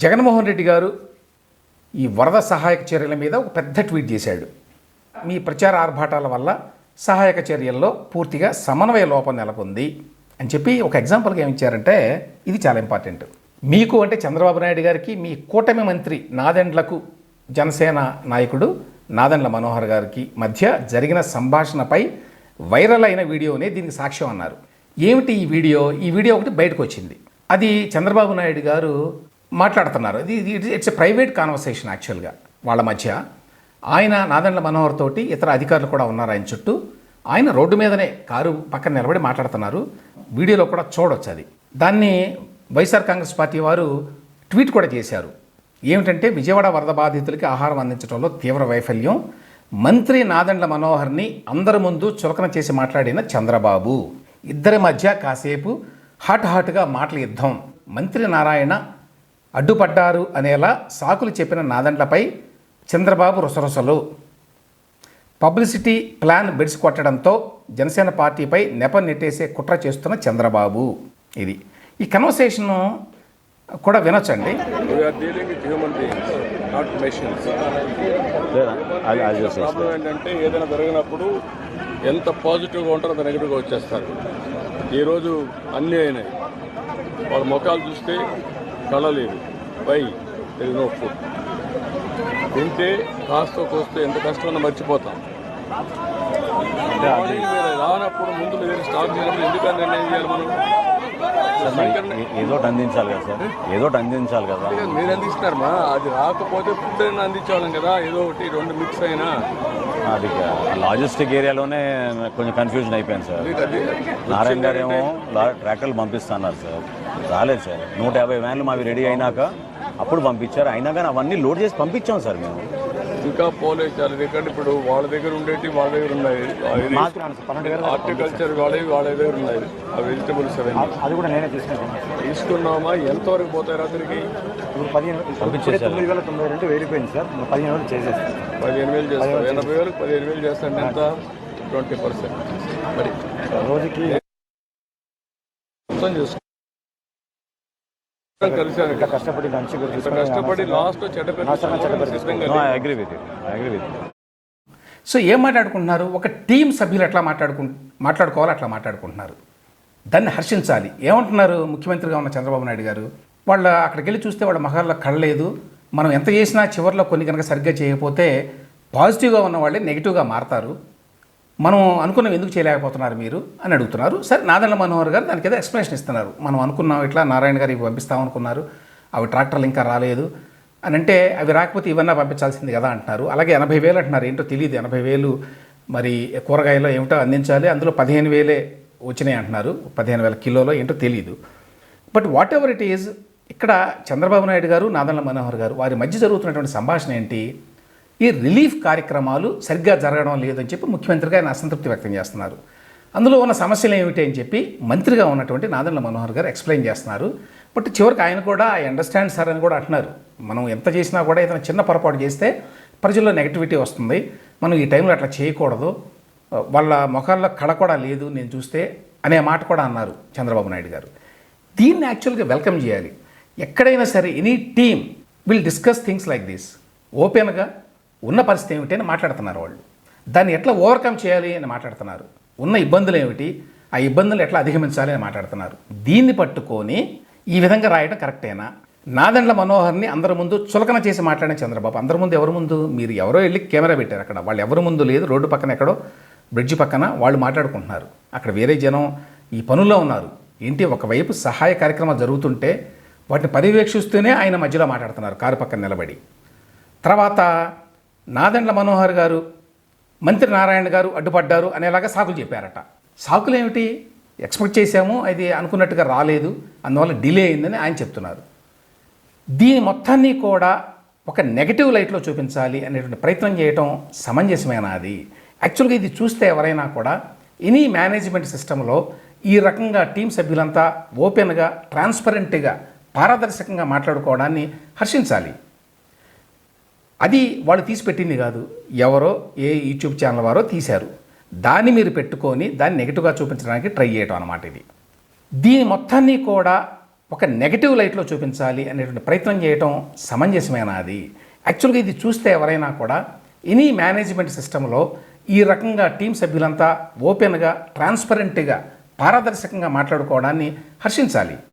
జగన్మోహన్ రెడ్డి గారు ఈ వరద సహాయక చర్యల మీద ఒక పెద్ద ట్వీట్ చేశాడు. మీ ప్రచార ఆర్భాటాల వల్ల సహాయక చర్యల్లో పూర్తిగా సమన్వయ లోపం నెలకొంది అని చెప్పి ఒక ఎగ్జాంపుల్గా ఏమి ఇచ్చారంటే ఇది చాలా ఇంపార్టెంట్. మీకు అంటే చంద్రబాబు నాయుడు గారికి మీ కూటమి మంత్రి నాదెండ్లకు జనసేన నాయకుడు నాదెండ్ల మనోహర్ గారికి మధ్య జరిగిన సంభాషణపై వైరల్ అయిన వీడియోనే దీనికి సాక్ష్యం అన్నారు. ఏమిటి ఈ వీడియో? ఈ వీడియో ఒకటి బయటకు వచ్చింది. అది చంద్రబాబు నాయుడు గారు మాట్లాడుతున్నారు. ఇది ఇట్స్ ఎ ప్రైవేట్ కాన్వర్సేషన్ యాక్చువల్గా వాళ్ళ మధ్య. ఆయన నాదండ్ల మనోహర్ తోటి ఇతర అధికారులు కూడా ఉన్నారు ఆయన చుట్టూ. ఆయన రోడ్డు మీదనే కారు పక్కన నిలబడి మాట్లాడుతున్నారు. వీడియోలో కూడా చూడొచ్చు అది. దాన్ని వైఎస్ఆర్ కాంగ్రెస్ పార్టీ వారు ట్వీట్ కూడా చేశారు. ఏమిటంటే విజయవాడ వరద బాధితులకి ఆహారం అందించడంలో తీవ్ర వైఫల్యం. మంత్రి నాదండ్ల మనోహర్ని అందరి ముందు చులకన చేసి మాట్లాడిన చంద్రబాబు. ఇద్దరి మధ్య కాసేపు హాట్ హాట్గా మాటల యుద్ధం మంత్రి నారాయణ అడ్డుపడ్డారు అనేలా సాకులు చెప్పిన నాదెండ్లపై చంద్రబాబు రుసరుసలు. పబ్లిసిటీ ప్లాన్ బెడిసి కొట్టడంతో జనసేన పార్టీపై నెప నెట్టేసే కుట్ర చేస్తున్న చంద్రబాబు. ఇది. ఈ కన్వర్సేషన్ కూడా వినొచ్చండి. We are dealing with human beings, not machines. లేదా? అది అది చేసేస్తా. ప్రాబ్లం ఏంటంటే ఏదైనా జరిగినప్పుడు ఎంత పాజిటివ్గా ఉంటారో అంత నెగిటివ్గా వచ్చేస్తారు. ఈరోజు అన్నీ అయినాయి వాళ్ళ ముఖాలు చూస్తే కళ లేదు. వై తెరి నో ఫుడ్ తింటే కాస్త కోస్తే ఎంత కష్టమన్నా మర్చిపోతాం. రానప్పుడు ముందు మీరు స్టార్ట్ చేసినప్పుడు ఎందుకని నిర్ణయం చేయాలి మనం? ఏదో అందించాలి కదా సార్. ఏదో ఒకటి అందించాలి కదా. మీరు అందిస్తున్నారు మా. అది రాకపోతే ఫుడ్ అయినా అందించేవాళ్ళం కదా. ఏదో ఒకటి రెండు మిక్స్ అయినా. అది లాజిస్టిక్ ఏరియాలోనే కొంచెం కన్ఫ్యూజన్ అయిపోయింది సార్. నారాయణ గారు ఏమో ట్రాక్టర్లు పంపిస్తున్నారు సార్. రాలేదు సార్. నూట యాభై వ్యాన్లు మావి రెడీ అయినాక అప్పుడు పంపించారు. అయినా కానీ అవన్నీ లోడ్ చేసి పంపించాం సార్ మేము. ఇంకా పోలేదు చాలా దగ్గర ఇప్పుడు వాళ్ళ దగ్గర ఉండేటి వాళ్ళ దగ్గర ఉన్నాయి. హార్టికల్చర్ వాళ్ళవి వాళ్ళ దగ్గర ఉన్నాయి. ఆ వెజిటబుల్స్ అది కూడా నేనే తీసుకుంటాను తీసుకున్నామా? ఎంతవరకు పోతాయి రాత్రికి? తొమ్మిది వేల తొంభై రెండు వెళ్ళిపోయింది సార్. పదిహేను వేలు చేసేస్తాను పదిహేను వేలు చేస్తాం. ఎనభై వేలకు పదిహేను వేలు చేస్తాంటే ఎంత? Twenty percent. మరి రోజుకి మొత్తం చేసుకో కష్టపడి కష్టపడి last agri with agri with so ఏం మాట్లాడుకుంటున్నారు? ఒక టీం సభ్యులు ఎట్లా మాట్లాడుకు మాట్లాడుకోవాలో అట్లా మాట్లాడుకుంటున్నారు. దాన్ని హర్షించాలి. ఏమంటున్నారు ముఖ్యమంత్రిగా ఉన్న చంద్రబాబు నాయుడు గారు? వాళ్ళ అక్కడికి వెళ్ళి చూస్తే వాళ్ళ మహాల్లో కళ్ళలేదు మనం ఎంత చేసినా చివరిలో కొన్ని కనుక సరిగ్గా చేయకపోతే పాజిటివ్గా ఉన్న వాళ్ళే నెగిటివ్గా మారతారు. మనం అనుకున్నాం ఎందుకు చేయలేకపోతున్నారు మీరు అని అడుగుతున్నారు. సరే నాదండ మనోహర్ గారు దానికి ఏదో ఎక్స్ప్లెనేషన్ ఇస్తున్నారు. మనం అనుకున్నాం ఇట్లా నారాయణ గారు ఇవి పంపిస్తామనుకున్నారు అవి ట్రాక్టర్లు ఇంకా రాలేదు అని అంటే అవి రాకపోతే ఇవన్నా పంపించాల్సింది కదా అంటున్నారు. అలాగే ఎనభై వేలు అంటున్నారు. ఏంటో తెలియదు ఎనభై వేలు మరి కూరగాయలు ఏమిటో అందించాలి అందులో పదిహేను వేలే వచ్చినాయి అంటున్నారు. పదిహేను వేల కిలోలో ఏంటో తెలియదు but whatever it is ఇక్కడ చంద్రబాబు నాయుడు గారు నాదెండ్ల మనోహర్ గారు వారి మధ్య జరుగుతున్నటువంటి సంభాషణ ఏంటి? ఈ రిలీఫ్ కార్యక్రమాలు సరిగ్గా జరగడం లేదని చెప్పి ముఖ్యమంత్రిగా ఆయన అసంతృప్తి వ్యక్తం చేస్తున్నారు. అందులో ఉన్న సమస్యలు ఏమిటి అని చెప్పి మంత్రిగా ఉన్నటువంటి నాదెండ్ల మనోహర్ గారు ఎక్స్ప్లెయిన్ చేస్తున్నారు. బట్ చివరికి ఆయన కూడా ఐ అండర్స్టాండ్ సార్ అని కూడా అంటున్నారు. మనం ఎంత చేసినా కూడా ఏదైనా చిన్న పొరపాటు చేస్తే ప్రజల్లో నెగటివిటీ వస్తుంది. మనం ఈ టైంలో అట్లా చేయకూడదు. వాళ్ళ ముఖాల్లో కళ కూడా లేదు నేను చూస్తే అనే మాట కూడా అన్నారు చంద్రబాబు నాయుడు గారు. దీన్ని యాక్చువల్గా వెల్కమ్ చేయాలి. ఎక్కడైనా సరే any team will discuss things like this. ఓపెన్గా ఉన్న పరిస్థితి ఏమిటి అని మాట్లాడుతున్నారు వాళ్ళు. దాన్ని ఎట్లా ఓవర్కమ్ చేయాలి అని మాట్లాడుతున్నారు. ఉన్న ఇబ్బందులు ఏమిటి? ఆ ఇబ్బందులు ఎట్లా అధిగమించాలి అని మాట్లాడుతున్నారు. దీన్ని పట్టుకొని ఈ విధంగా రాయడం కరెక్టేనా నాదండ్ల మనోహర్ని అందరి ముందు చులకన చేసి మాట్లాడిన చంద్రబాబు అందరి ముందు ఎవరి ముందు? మీరు ఎవరో వెళ్ళి కెమెరా పెట్టారు అక్కడ. వాళ్ళు ఎవరి ముందు లేదు రోడ్డు పక్కన ఎక్కడో బ్రిడ్జ్ పక్కన వాళ్ళు మాట్లాడుకుంటున్నారు. అక్కడ వేరే జనం ఈ పనుల్లో ఉన్నారు. ఏంటి? ఒకవైపు సహాయ కార్యక్రమాలు జరుగుతుంటే వాటిని పర్యవేక్షిస్తూనే ఆయన మధ్యలో మాట్లాడుతున్నారు కారు పక్కన నిలబడి. తర్వాత నాదెండ్ల మనోహర్ గారు మంత్రి నారాయణ గారు అడ్డుపడ్డారు అనేలాగా సాకులు చెప్పారట. సాకులు ఏమిటి? ఎక్స్పెక్ట్ చేశాము అది అనుకున్నట్టుగా రాలేదు అందువల్ల డిలే అయిందని ఆయన చెప్తున్నారు. దీని మొత్తాన్ని కూడా ఒక నెగటివ్ లైట్లో చూపించాలి అనేటువంటి ప్రయత్నం చేయటం సమంజసమైన అది? యాక్చువల్గా ఇది చూస్తే ఎవరైనా కూడా ఎనీ మేనేజ్మెంట్ సిస్టంలో ఈ రకంగా టీం సభ్యులంతా ఓపెన్గా ట్రాన్స్పరెంట్గా పారదర్శకంగా మాట్లాడుకోవడాన్ని హర్షించాలి. అది వాళ్ళు తీసి పెట్టింది కాదు. ఎవరో ఏ యూట్యూబ్ ఛానల్ వారో తీశారు. దాన్ని మీరు పెట్టుకొని దాన్ని నెగిటివ్గా చూపించడానికి ట్రై చేయటం అన్నమాట ఇది. దీని మొత్తాన్ని కూడా ఒక నెగటివ్ లైట్లో చూపించాలి అనేటువంటి ప్రయత్నం చేయటం సమంజసమేనా అది? యాక్చువల్గా ఇది చూస్తే ఎవరైనా కూడా ఎనీ మేనేజ్మెంట్ సిస్టంలో ఈ రకంగా టీం సభ్యులంతా ఓపెన్గా ట్రాన్స్పరెంట్గా పారదర్శకంగా మాట్లాడుకోవడాన్ని హర్షించాలి.